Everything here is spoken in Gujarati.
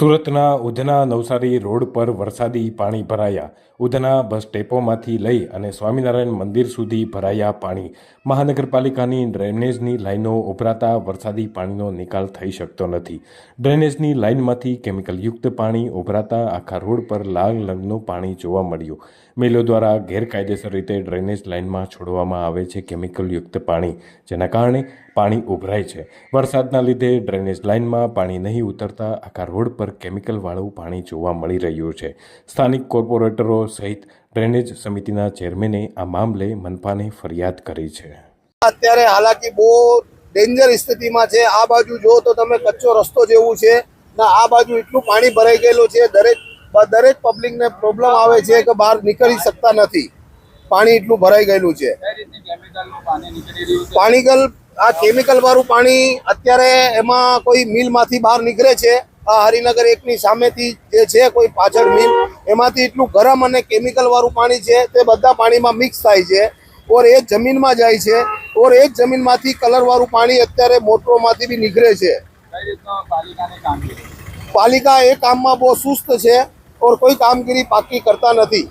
સુરતના ઉધના નવસારી રોડ પર વરસાદી પાણી ભરાયા. ઉધના બસ ડેપોમાંથી લઈ અને સ્વામિનારાયણ મંદિર સુધી ભરાયા પાણી. મહાનગરપાલિકાની ડ્રેનેજની લાઇનો ઉભરાતા વરસાદી પાણીનો નિકાલ થઈ શકતો નથી. ડ્રેનેજની લાઇનમાંથી કેમિકલયુક્ત પાણી ઉભરાતા આખા રોડ પર લાલ રંગનું પાણી જોવા મળ્યું. મિલો દ્વારા ગેરકાયદેસર રીતે ડ્રેનેજ લાઇનમાં છોડવામાં આવે છે કેમિકલયુક્ત પાણી, જેના કારણે પાણી ઉભરાય છે. વરસાદના લીધે ડ્રેનેજ લાઇનમાં પાણી નહીં ઉતરતા આખા રોડ પર કેમિકલવાળું પાણી જોવા મળી રહ્યું છે. સ્થાનિક કોર્પોરેટરો સહિત ડ્રેનેજ સમિતિના ચેરમેને આ મામલે મનપાને ફરિયાદ કરી છે. અત્યારે હાલાકી બહુ ડેન્જર સ્થિતિમાં છે. આ બાજુ જો તો તમે કચ્ચો રસ્તો જેવું છે ને આ બાજુ એટલું પાણી ભરાઈ ગયેલું છે દરેક દરેક પબ્લિકને પ્રોબ્લેમ આવે છે કે બહાર નીકળી શકતા નથી. પાણી એટલું ભરાઈ ગયેલું છે. પાણીગલ આ કેમિકલ વાળું પાણી અત્યારે એમાં કોઈ મિલમાંથી બહાર નીકળે છે. આ હરિનગર એકની સામેથી જે છે કોઈ પાછળ મિલ, એમાંથી એટલું ગરમ અને કેમિકલ વાળું પાણી છે તે બધા પાણીમાં મિક્સ થાય છે. ઓર એ જમીનમાં જાય છે. ઓર એ જમીનમાંથી કલર વાળું પાણી અત્યારે મોટરોમાંથી બી નીકળે છે. પાલિકા એ કામમાં બહુ સુસ્ત છે. ઓર કોઈ કામગીરી પાકી કરતા નથી.